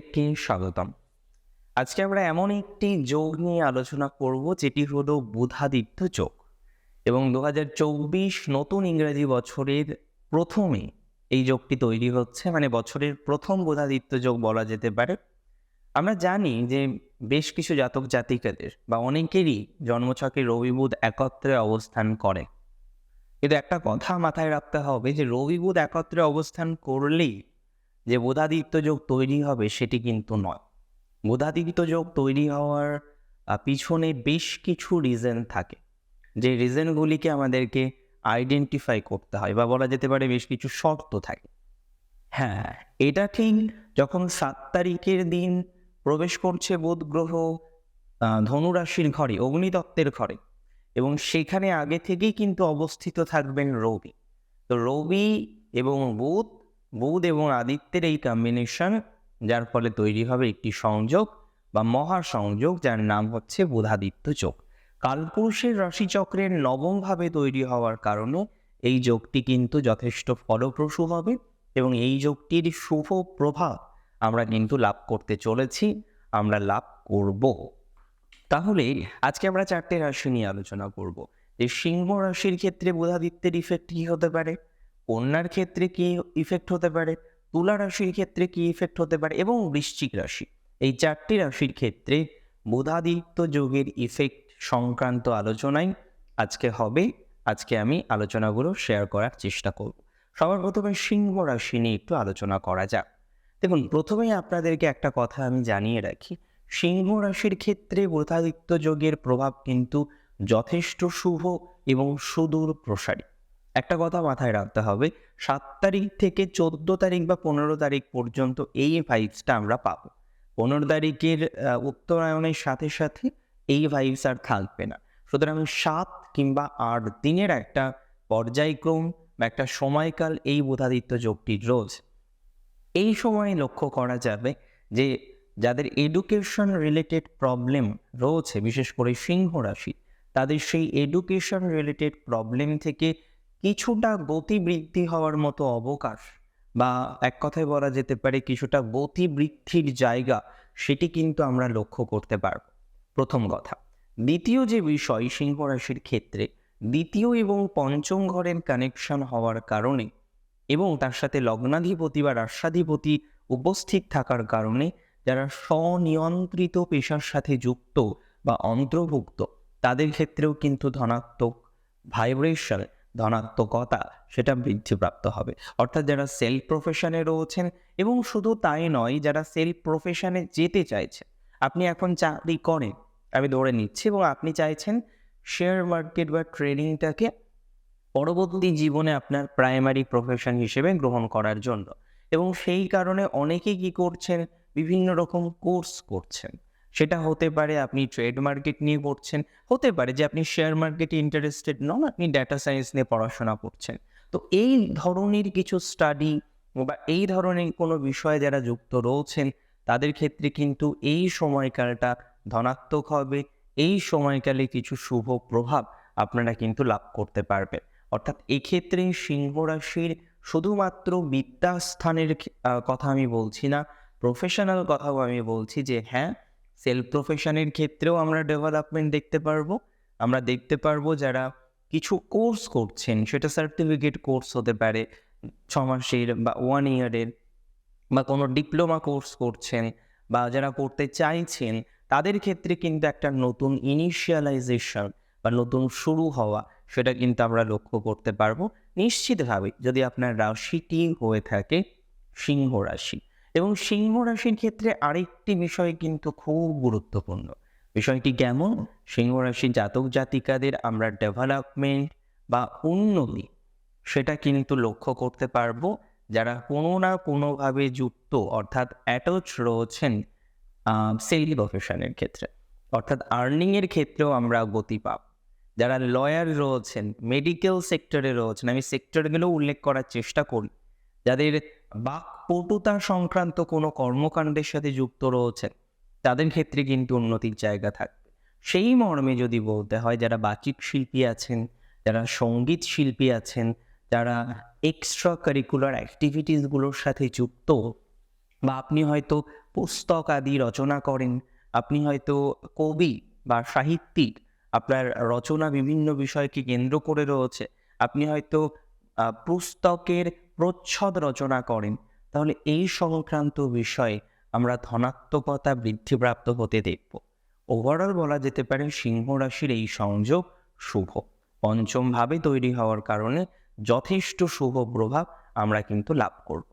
প্রত্যেককে স্বাগতম। আজকে আমরা এমন একটি যোগ নিয়ে আলোচনা করব, যেটি হলো বুধাদিত্য যোগ। এবং দু নতুন ইংরেজি বছরের প্রথমে এই যোগটি তৈরি হচ্ছে মানে বছরের প্রথম বুধাদিত্য যোগ বলা যেতে পারে। আমরা জানি যে বেশ কিছু জাতক জাতিকাদের বা অনেকেরই জন্মছকে রবি বুধ একত্রে অবস্থান করে। কিন্তু একটা কথা মাথায় রাখতে হবে যে রবি বুধ একত্রে অবস্থান করলেই যে বোধাদিত্য যোগ তৈরি হবে সেটি কিন্তু নয়। বোধাদিত্য যোগ তৈরি হওয়ার পিছনে বেশ কিছু রিজন থাকে। যে রিজনগুলিকে আমাদেরকে আইডেন্টিফাই করতে হয় বা বলা যেতে পারে বেশ কিছু শর্ত থাকে। হ্যাঁ এটা ঠিক যখন সাত তারিখের দিন প্রবেশ করছে বুধ গ্রহ ধনুরাশির ঘরে অগ্নিতত্ত্বের ঘরে এবং সেখানে আগে থেকেই কিন্তু অবস্থিত থাকবেন রবি। তো রবি এবং বুধ বুধ এবং আদিত্যের এই কম্বিনেশন যার ফলে তৈরি হবে একটি সংযোগ বা মহাসংযোগ, যার নাম হচ্ছে বুধাদিত্য যোগ। কালপুরুষের রাশিচক্রের নবমভাবে তৈরি হওয়ার কারণে এই যোগটি কিন্তু যথেষ্ট ফলপ্রসূ হবে এবং এই যোগটির শুভ প্রভাব আমরা কিন্তু লাভ করতে চলেছি, আমরা লাভ করব। তাহলে আজকে আমরা চারটে রাশি নিয়ে আলোচনা করব। যে সিংহ রাশির ক্ষেত্রে বোধাদিত্যের ইফেক্ট কি হতে পারে? কন্যার ক্ষেত্রে কি ইফেক্ট হতে পারে? তুলা রাশির ক্ষেত্রে কি ইফেক্ট হতে পারে? এবং বৃশ্চিক রাশি, এই চারটি রাশির ক্ষেত্রে বুধাদিত্য যোগের ইফেক্ট সংক্রান্ত আলোচনায় আজকে হবে। আজকে আমি আলোচনাগুলো শেয়ার করার চেষ্টা করব। সবার প্রথমে সিংহ রাশি নিয়ে একটু আলোচনা করা যাক। দেখুন, প্রথমেই আপনাদেরকে একটা কথা আমি জানিয়ে রাখি। সিংহ রাশির ক্ষেত্রে বুধাদিত্য যোগের প্রভাব কিন্তু যথেষ্ট শুভ এবং সুদূর প্রসারী একটা কথা মাথায় রাখতে হবে, সাত তারিখ থেকে চোদ্দ তারিখ বা পনেরো তারিখ পর্যন্ত এই ভাইবসটা আমরা পাবো। পনেরো তারিখের উত্তরায়ণের সাথে সাথে এই ভাইবস আর থাকবে না। সুতরাং সাত কিংবা আট দিনের একটা পর্যায়ক্রম বা একটা সময়কাল এই বোধাদিত্য যোগটির রোজ এই সময়ে লক্ষ্য করা যাবে যে যাদের এডুকেশন রিলেটেড প্রবলেম রয়েছে, বিশেষ করে সিংহ রাশি, তাদের সেই এডুকেশন রিলেটেড প্রবলেম থেকে কিছুটা গতিবৃদ্ধি হওয়ার মতো অবকাশ বা এক কথায় বলা যেতে পারে কিছুটা গতি বৃদ্ধির জায়গা সেটি কিন্তু আমরা লক্ষ্য করতে পারব। প্রথম কথা, দ্বিতীয় যে বিষয় সিংহ রাশির ক্ষেত্রে, দ্বিতীয় এবং পঞ্চম ঘরের কানেকশন হওয়ার কারণে এবং তার সাথে লগ্নাধিপতি বা রাষ্ট্রাধিপতি উপস্থিত থাকার কারণে যারা স্বনিয়ন্ত্রিত পেশার সাথে যুক্ত বা অন্তর্ভুক্ত, তাদের ক্ষেত্রেও কিন্তু ধনাত্মক ভাইব্রেশন ধনাত্মকতা সেটা বৃদ্ধিপ্রাপ্ত হবে। অর্থাৎ যারা সেলফ প্রফেশনে রয়েছেন এবং শুধু তাই নয়, যারা সেলফ প্রফেশনে যেতে চাইছেন, আপনি এখন চাকরি করেন, আমি ধরে নিচ্ছি এবং আপনি চাইছেন শেয়ার মার্কেট বা ট্রেডিংটাকে পরবর্তী জীবনে আপনার প্রাইমারি প্রফেশন হিসেবে গ্রহণ করার জন্য। এবং সেই কারণে অনেকে কি করছেন, বিভিন্ন রকম কোর্স করছেন। সেটা হতে পারে আপনি ট্রেড মার্কেট নিয়ে পড়ছেন হতে পারে যে আপনি শেয়ার মার্কেটে ইন্টারেস্টেড নন, আপনি ডেটা সায়েন্স নিয়ে পড়াশোনা করছেন। তো এই ধরনের কিছু স্টাডি বা এই ধরনের কোনো বিষয়ে যারা যুক্ত রয়েছেন, তাদের ক্ষেত্রে কিন্তু এই সময়কালটা ধনাত্মক হবে, এই সময়কালে কিছু শুভ প্রভাব আপনারা কিন্তু লাভ করতে পারবেন। অর্থাৎ এক্ষেত্রে সিংহ রাশির শুধুমাত্র বিদ্যাস্থানের কথা আমি বলছি না প্রফেশনাল কথাও আমি বলছি যে হ্যাঁ সেলফ প্রফেশনের ক্ষেত্রেও আমরা ডেভেলপমেন্ট দেখতে পারব। আমরা দেখতে পারব যারা কিছু কোর্স করছেন, সেটা সার্টিফিকেট কোর্স হতে পারে, ছ মাসের বা ওয়ান ইয়ারের বা কোনো ডিপ্লোমা কোর্স করছেন বা যারা করতে চাইছেন, তাদের ক্ষেত্রে কিন্তু একটা নতুন ইনিশিয়ালাইজেশন বা নতুন শুরু হওয়া, সেটা কিন্তু আমরা লক্ষ্য করতে পারব। নিশ্চিতভাবে যদি আপনার রাশিটি হয়ে থাকে, সিংহ রাশি। এবং সিংহ রাশির ক্ষেত্রে আরেকটি বিষয় কিন্তু খুব গুরুত্বপূর্ণ। বিষয়টি কেমন? সিংহ রাশির জাতক জাতিকাদের আমরা ডেভেলপমেন্ট বা উন্নতি সেটা কিন্তু লক্ষ্য করতে পারব। যারা কোনো না কোনোভাবে যুক্ত, অর্থাৎ অ্যাটাচ রয়েছেন সেল প্রফেশনের ক্ষেত্রে, অর্থাৎ আর্নিংয়ের ক্ষেত্রেও আমরা গতি পাব। যারা লয়ার রয়েছেন মেডিকেল সেক্টরে রয়েছেন, আমি সেক্টরগুলো উল্লেখ করার চেষ্টা করি। যাদের বাকপটুতা সংক্রান্ত কোনো কর্মকাণ্ডের সাথে যুক্ত রয়েছেন, তাদের ক্ষেত্রে কিন্তু উন্নতির জায়গা থাকবে। সেই মর্মে যদি বলতে হয়, যারা বাচিক শিল্পী আছেন, যারা সংগীত শিল্পী আছেন, যারা এক্সট্রা কারিকুলার অ্যাক্টিভিটিসগুলোর সাথে যুক্ত, বা আপনি হয়তো পুস্তক আদি রচনা করেন, আপনি হয়তো কবি বা সাহিত্যিক, আপনার রচনা বিভিন্ন বিষয়কে কেন্দ্র করে রয়েছে, আপনি হয়তো পুস্তকের প্রচ্ছদ রচনা করেন। তাহলে এই সংক্রান্ত বিষয়ে আমরা ধনাত্মকতা বৃদ্ধিপ্রাপ্ত হতে দেখব। ওভারঅল বলা যেতে পারে সিংহ রাশির এই সংযোগ শুভ। পঞ্চম ভাবে তৈরি হওয়ার কারণে যথেষ্ট শুভ প্রভাব আমরা কিন্তু লাভ করব।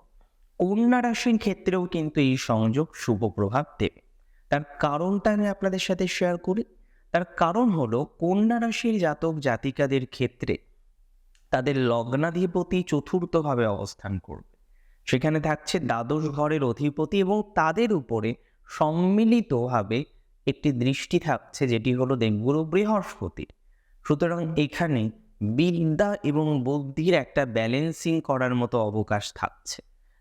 কন্যা রাশির ক্ষেত্রেও কিন্তু এই সংযোগ শুভ প্রভাব দেবে। তার কারণটা আমি আপনাদের সাথে শেয়ার করি। তার কারণ হলো কন্যা রাশির জাতক জাতিকাদের ক্ষেত্রে তাদের লগ্নাধিপতি চতুর্থভাবে অবস্থান করবে। সেখানে থাকছে দ্বাদশ ঘরের অধিপতি এবং তাদের উপরে সম্মিলিতভাবে একটি দৃষ্টি থাকছে যেটি হলো দেবগুরু বৃহস্পতির। সুতরাং এখানে বিদ্যা এবং বুদ্ধির একটা ব্যালেন্সিং করার মতো অবকাশ থাকছে।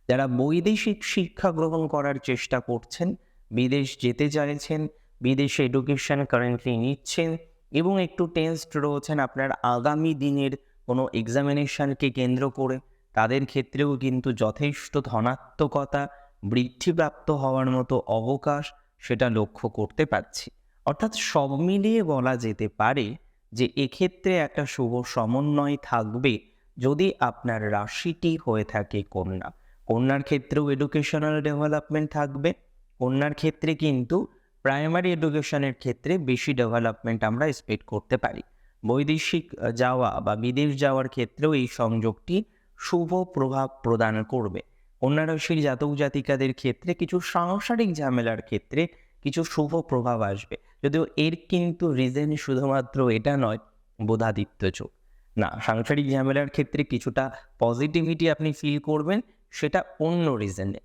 যারা বৈদেশিক শিক্ষা গ্রহণ করার চেষ্টা করছেন, বিদেশ যেতে চাইছেন, বিদেশে এডুকেশন কারেন্টলি নিচ্ছেন এবং একটু টেন্সড রয়েছেন আপনার আগামী দিনের কোনো এক্সামিনেশনকে কেন্দ্র করে তাদের ক্ষেত্রেও কিন্তু যথেষ্ট ধনাত্মকতা, বৃদ্ধিপ্রাপ্ত হওয়ার মতো অবকাশ সেটা লক্ষ্য করতে পারছি। অর্থাৎ সব মিলিয়ে বলা যেতে পারে যে এক্ষেত্রে একটা শুভ সমন্বয় থাকবে যদি আপনার রাশিটি হয়ে থাকে কন্যা। কন্যার ক্ষেত্রেও এডুকেশনাল ডেভেলপমেন্ট থাকবে। কন্যার ক্ষেত্রে কিন্তু প্রাইমারি এডুকেশনের ক্ষেত্রে বেশি ডেভেলপমেন্ট আমরা এক্সপেক্ট করতে পারি। বৈদেশিক যাওয়া বা বিদেশ যাওয়ার ক্ষেত্রেও এই সংযোগটি শুভ প্রভাব প্রদান করবে। কন্যা জাতক জাতিকাদের ক্ষেত্রে কিছু সাংসারিক ঝামেলার ক্ষেত্রে কিছু শুভ প্রভাব আসবে। যদিও এর কিন্তু রিজেন শুধুমাত্র এটা নয়, বোধাদিত্য যোগ না, সাংসারিক ঝামেলার ক্ষেত্রে কিছুটা পজিটিভিটি আপনি ফিল করবেন, সেটা অন্য রিজনে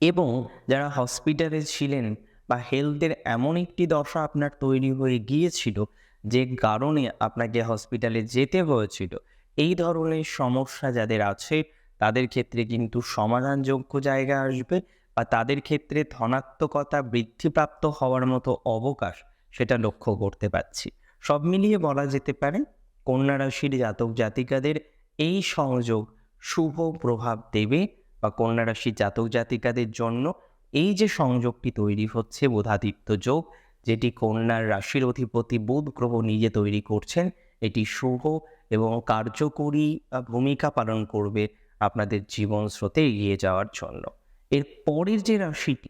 এবং যারা হসপিটালে ছিলেন বা হেলথের এমন একটি দশা আপনার তৈরি হয়ে গিয়েছিল যে কারণে আপনাকে হসপিটালে যেতে হয়েছিল, এই ধরনের সমস্যা যাদের আছে, তাদের ক্ষেত্রে কিন্তু সমাধানযোগ্য জায়গা আসবে বা তাদের ক্ষেত্রে ধনাত্মকতা বৃদ্ধিপ্রাপ্ত হওয়ার মতো অবকাশ সেটা লক্ষ্য করতে পারছি। সব মিলিয়ে বলা যেতে পারে, কন্যা রাশির জাতক জাতিকাদের এই সংযোগ শুভ প্রভাব দেবে বা কন্যা রাশির জাতক জাতিকাদের জন্য এই যে সংযোগটি তৈরি হচ্ছে বোধাদিত্য যোগ যেটি কন্যার রাশির অধিপতি বুধ গ্রহ নিজে তৈরি করছেন, এটি শুভ এবং কার্যকরী ভূমিকা পালন করবে আপনাদের জীবন স্রোতে এগিয়ে যাওয়ার জন্য। এর পরের যে রাশিটি,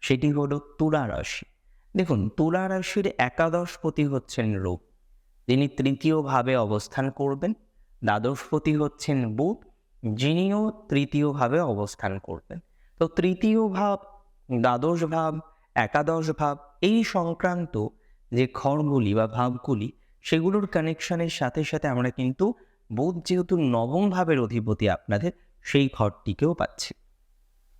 সেটি হলো তুলা রাশি। দেখুন, তুলা রাশির একাদশপতি হচ্ছেন রূপ যিনি তৃতীয় ভাবে অবস্থান করবেন। দ্বাদশপতি হচ্ছেন বুধ, যিনিও তৃতীয় ভাবে অবস্থান করবেন। তো তৃতীয় ভাব, দ্বাদশ ভাব একাদশ ভাব, এই সংক্রান্ত যে ঘরগুলি বা ভাবগুলি, সেগুলোর কানেকশনের সাথে সাথে আমরা কিন্তু বোধ যেহেতু নবম ভাবের অধিপতি আপনাদের, সেই ঘরটিকেও পাচ্ছি।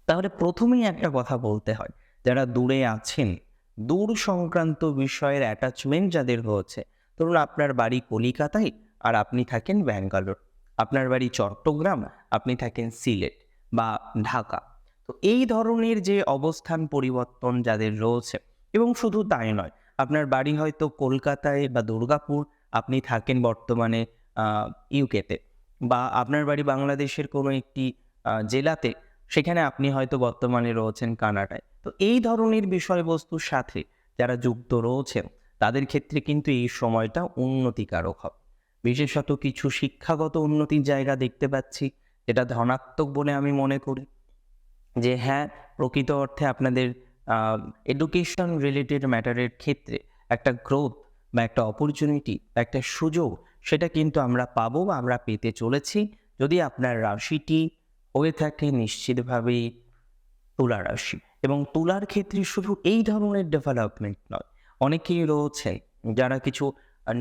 তাহলে প্রথমেই একটা কথা বলতে হয়, যারা দূরে আছেন, দূর সংক্রান্ত বিষয়ের অ্যাটাচমেন্ট যাদের হয়েছে ধরুন আপনার বাড়ি কলিকাতায় আর আপনি থাকেন ব্যাঙ্গালোর, আপনার বাড়ি চট্টগ্রাম, আপনি থাকেন সিলেট বা ঢাকা। তো এই ধরনের যে অবস্থান পরিবর্তন যাদের রয়েছে, এবং শুধু তাই নয়, আপনার বাড়ি হয়তো কলকাতায় বা দুর্গাপুর আপনি থাকেন বর্তমানে ইউকেতে বা আপনার বাড়ি বাংলাদেশের কোনো একটি জেলাতে, সেখানে আপনি হয়তো বর্তমানে রয়েছেন কানাডায়। তো এই ধরনের বিষয়বস্তুর সাথে যারা যুক্ত রয়েছেন, তাদের ক্ষেত্রে কিন্তু এই সময়টা উন্নতিকারক হবে। বিশেষত কিছু শিক্ষাগত উন্নতির জায়গা দেখতে পাচ্ছি, যেটা ধনাত্মক বলে আমি মনে করি। যে হ্যাঁ প্রকৃত অর্থে আপনাদের এডুকেশন রিলেটেড ম্যাটারের ক্ষেত্রে একটা গ্রোথ বা একটা অপরচুনিটি বা একটা সুযোগ, সেটা কিন্তু আমরা পাবো বা আমরা পেতে চলেছি যদি আপনার রাশিটি হয়ে থাকে নিশ্চিতভাবেই তুলা রাশি। এবং তুলার ক্ষেত্রে শুধু এই ধরনের ডেভেলপমেন্ট নয়, অনেকেই রয়েছে যারা কিছু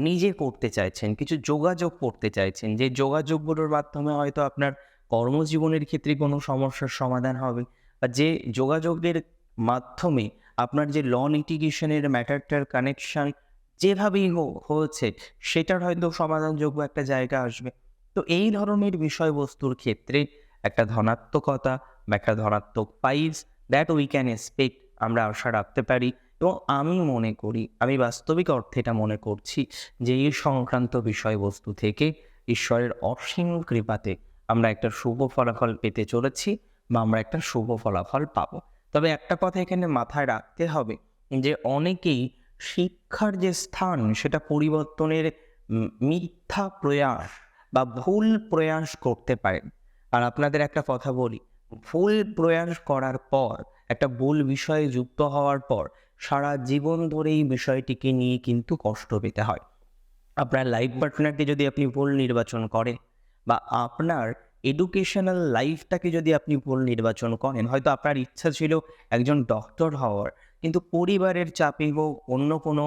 নিজে করতে চাইছেন, কিছু যোগাযোগ করতে চাইছেন, যে যোগাযোগগুলোর মাধ্যমে হয়তো আপনার কর্মজীবনের ক্ষেত্রে কোনো সমস্যার সমাধান হবে? বা যে যোগাযোগের মাধ্যমে আপনার যে ল লিটিগেশনের ম্যাটারটার কানেকশন যেভাবেই হয়েছে, সেটার হয়তো সমাধানযোগ্য একটা জায়গা আসবে। তো এই ধরনের বিষয়বস্তুর ক্ষেত্রে একটা ধনাত্মকতা বা একটা ধনাত্মক পাইলস দ্যাট উই ক্যান এক্সপেক্ট আমরা আশা রাখতে পারি। এবং আমি মনে করি, আমি বাস্তবিক অর্থে এটা মনে করছি যে এই সংক্রান্ত বিষয়বস্তু থেকে ঈশ্বরের অসীম কৃপাতে আমরা একটা শুভ ফলাফল পেতে চলেছি বা আমরা একটা শুভ ফলাফল পাবো। তবে একটা কথা এখানে মাথায় রাখতে হবে যে অনেকেই শিক্ষার যে স্থান সেটা পরিবর্তনের মিথ্যা প্রয়াস বা ভুল প্রয়াস করতে পারেন আর আপনাদের একটা কথা বলি, ভুল প্রয়াস করার পর, একটা ভুল বিষয়ে যুক্ত হওয়ার পর সারা জীবন ধরে এই বিষয়টিকে নিয়ে কিন্তু কষ্ট পেতে হয়। আপনার লাইফ পার্টনারকে যদি আপনি ভুল নির্বাচন করেন বা আপনার এডুকেশনাল লাইফটাকে যদি আপনি ভুল নির্বাচন করেন, হয়তো আপনার ইচ্ছা ছিল একজন ডক্টর হওয়ার, কিন্তু পরিবারের চাপে হোক, অন্য কোনো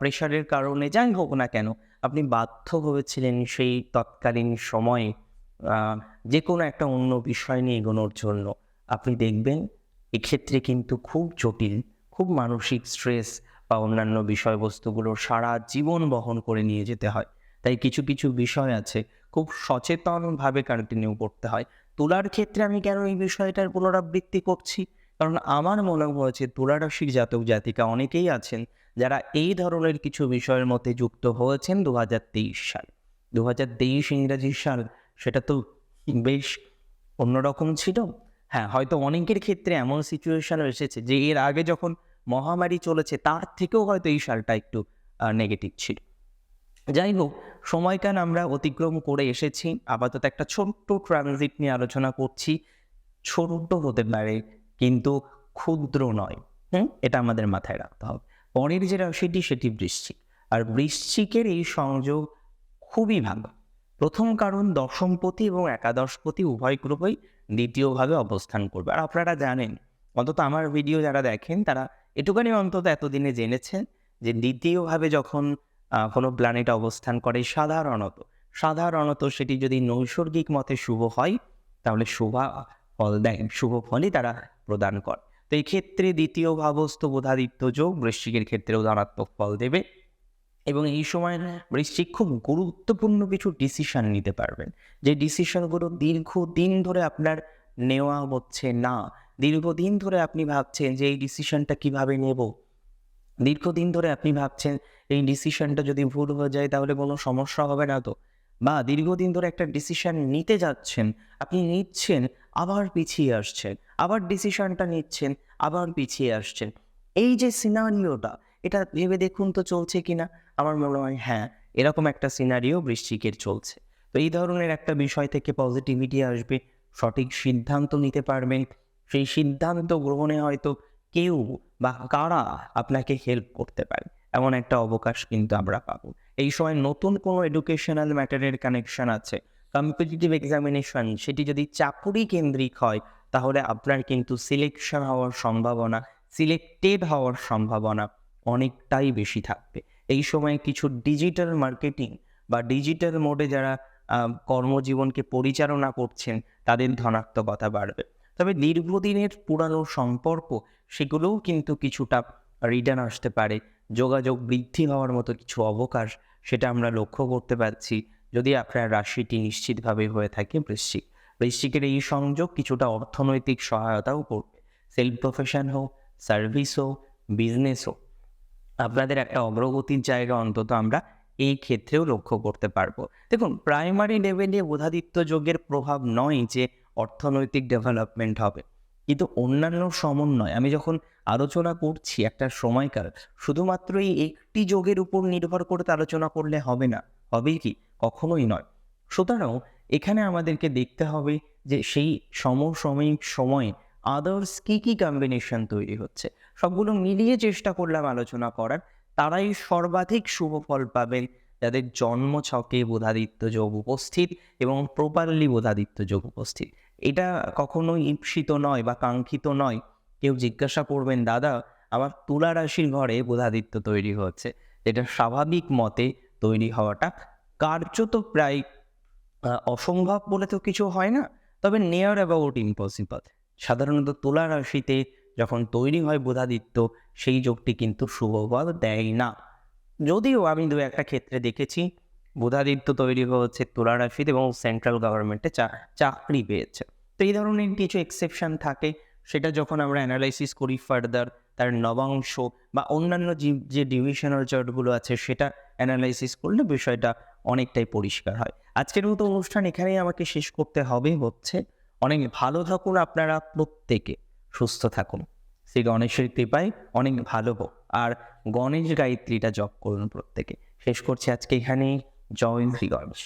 প্রেশারের কারণে, যাই হোক না কেন, আপনি বাধ্য হয়েছিলেন সেই তৎকালীন সময়ে যে কোনো একটা অন্য বিষয় নিয়ে এগোনোর জন্য। আপনি দেখবেন, এক্ষেত্রে কিন্তু খুব জটিল, খুব মানসিক স্ট্রেস বা অন্যান্য বিষয়বস্তুগুলো সারা জীবন বহন করে নিয়ে যেতে হয়। তাই কিছু কিছু বিষয় আছে খুব সচেতনভাবে কন্টিনিউ করতে হয়। তুলার ক্ষেত্রে আমি কেন এই বিষয়টার পুনরাবৃত্তি করছি? কারণ আমার মনে হয়েছে তুলা জাতক জাতিকা অনেকেই আছেন যারা এই ধরনের কিছু বিষয়ের মধ্যে যুক্ত হয়েছেন দু হাজার তেইশ সাল। দু হাজার তেইশ ইংরাজি সাল সেটা তো বেশ অন্যরকম ছিল। হ্যাঁ হয়তো অনেকের ক্ষেত্রে এমন সিচুয়েশন এসেছে যে এর আগে যখন মহামারী চলেছে তার থেকেও হয়তো এই সালটা একটু নেগেটিভ ছিল। যাই হোক সময়কাল আমরা অতিক্রম করে এসেছি। আপাতত একটা ছোট্ট ট্রানজিট নিয়ে আলোচনা করছি। ছোট্ট হতে পারে, কিন্তু ক্ষুদ্র নয়। হুম? এটা আমাদের মাথায় রাখতে হবে। পরের যে রাশিটি, সেটি বৃশ্চিক। আর বৃশ্চিকের এই সংযোগ খুবই ভালো। প্রথম কারণ দশমপতি এবং একাদশপতি উভয় গ্রহই দ্বিতীয়ভাবে অবস্থান করবে। আর আপনারা জানেন, অন্তত আমার ভিডিও যারা দেখেন, তারা এটুখানি অন্তত এতদিনে জেনেছেন যে দ্বিতীয়ভাবে যখন কোনো প্ল্যানেট অবস্থান করে সাধারণত। সাধারণত সেটি যদি নৈসর্গিক মতে শুভ হয়, তাহলে শুভ ফল দেয়, শুভ ফলই তারা প্রদান করে। তো এই ক্ষেত্রে দ্বিতীয় ভাবস্থ বোধাদিত্য যোগ বৃশ্চিকের ক্ষেত্রেও ধনাত্মক ফল দেবে এবং এই সময় বৃশ্চিক খুব গুরুত্বপূর্ণ কিছু ডিসিশন নিতে পারবেন। যে ডিসিশনগুলো দীর্ঘদিন ধরে আপনার নেওয়া হচ্ছে না, দীর্ঘদিন ধরে আপনি ভাবছেন যে এই ডিসিশনটা কীভাবে নেব দীর্ঘদিন ধরে আপনি ভাবছেন এই ডিসিশনটা যদি ভুল হয়ে যায় তাহলে কোনো সমস্যা হবে না তো? বা দীর্ঘদিন ধরে একটা ডিসিশন নিতে যাচ্ছেন, আপনি নিচ্ছেন, আবার পিছিয়ে আসছেন, আবার ডিসিশনটা নিচ্ছেন, আবার পিছিয়ে আসছেন। এই যে সিনারিওটা এটা ভেবে দেখুন তো চলছে কিনা? আমার মনে হয় হ্যাঁ এরকম একটা সিনারিও বৃশ্চিকের চলছে। তো এই ধরনের একটা বিষয় থেকে পজিটিভিটি আসবে, সঠিক সিদ্ধান্ত নিতে পারবেন। সেই সিদ্ধান্ত গ্রহণে হয়তো কেউ বা কারা আপনাকে হেল্প করতে পারে, এমন একটা অবকাশ কিন্তু আমরা পাবো। এই সময় নতুন কোনো এডুকেশনাল ম্যাটারের কানেকশন আছে কম্পিটিটিভ এক্সামিনেশন সেটি যদি চাকুরি কেন্দ্রিক হয়, তাহলে আপনার কিন্তু সিলেকশন হওয়ার সম্ভাবনা সিলেক্টেড হওয়ার সম্ভাবনা অনেকটাই বেশি থাকবে। এই সময় কিছু ডিজিটাল মার্কেটিং বা ডিজিটাল মোডে যারা কর্মজীবনকে পরিচালনা করছেন, তাদের ধনাত্মকতা বাড়বে। তবে দীর্ঘদিনের পুরানো সম্পর্ক, সেগুলোও কিন্তু কিছুটা রিটার্ন আসতে পারে। যোগাযোগ বৃদ্ধি হওয়ার মতো কিছু অবকাশ, সেটা আমরা লক্ষ্য করতে পারছি যদি আপনার রাশিটি নিশ্চিতভাবে হয়ে থাকে বৃশ্চিক। বৃশ্চিকের এই সংযোগ কিছুটা অর্থনৈতিক সহায়তাও করবে। সেলফ প্রফেশন হোক, সার্ভিস হোক, বিজনেস হোক, আপনাদের একটা অগ্রগতির জায়গা অন্তত আমরা এই ক্ষেত্রেও লক্ষ্য করতে পারব। দেখুন, প্রাইমারি লেভেলে বোধাদিত্য যোগের প্রভাব নয় যে অর্থনৈতিক ডেভেলপমেন্ট হবে। কিন্তু অন্যান্য সমন্বয়, আমি যখন আলোচনা করছি একটা সময়কাল শুধুমাত্র এই একটি যোগের উপর নির্ভর করে আলোচনা করলে হবে না হবে কি? কখনোই নয়। সুতরাং এখানে আমাদেরকে দেখতে হবে যে সেই সমসাময়িক সময়ে আদার্স কী কী কম্বিনেশন তৈরি হচ্ছে। সবগুলো মিলিয়ে চেষ্টা করলাম আলোচনা করার, তারাই সর্বাধিক শুভ ফল পাবেন। যাদের জন্ম ছকে বোধাদিত্য যোগ উপস্থিত এবং প্রপারলি বোধাদিত্য যোগ উপস্থিত। এটা কখনোই ঈপ্সিত নয় বা কাঙ্ক্ষিত নয়। কেউ জিজ্ঞাসা করবেন, দাদা, আমার তুলা রাশির ঘরে বোধাদিত্য তৈরি হচ্ছে। যেটা স্বাভাবিক মতে তৈরি হওয়াটা কার্যত প্রায় অসম্ভব বলে তো কিছু হয় না। তবে নেয়ার অ্যাবাউট ইম্পসিবল সাধারণত তুলা রাশিতে যখন তৈরি হয় বোধাদিত্য, সেই যোগটি কিন্তু শুভ দেয় না। যদিও আমি দু একটা ক্ষেত্রে দেখেছি বোধাদিত্য তৈরি হচ্ছে তুলা রাশিতে এবং সেন্ট্রাল গভর্নমেন্টে চা চাকরি পেয়েছে। তো এই ধরনের কিছু এক্সেপশন থাকে, সেটা যখন আমরা অ্যানালাইসিস করি ফার্দার তার নবাংশ বা অন্যান্য যে- যে ডিভিশনাল চার্টগুলো আছে, সেটা অ্যানালাইসিস করলে বিষয়টা অনেকটাই পরিষ্কার হয়। আজকের মতো অনুষ্ঠান এখানেই আমাকে শেষ করতে হবে হচ্ছে। অনেক ভালো থাকুন আপনারা প্রত্যেকে। সুস্থ থাকুন। শ্রী গণেশের কৃপায় অনেক ভালো হোক। আর গণেশ গায়ত্রীটা জপ করুন প্রত্যেকে। শেষ করছি আজকে এখানেই। জয় শ্রী গণেশ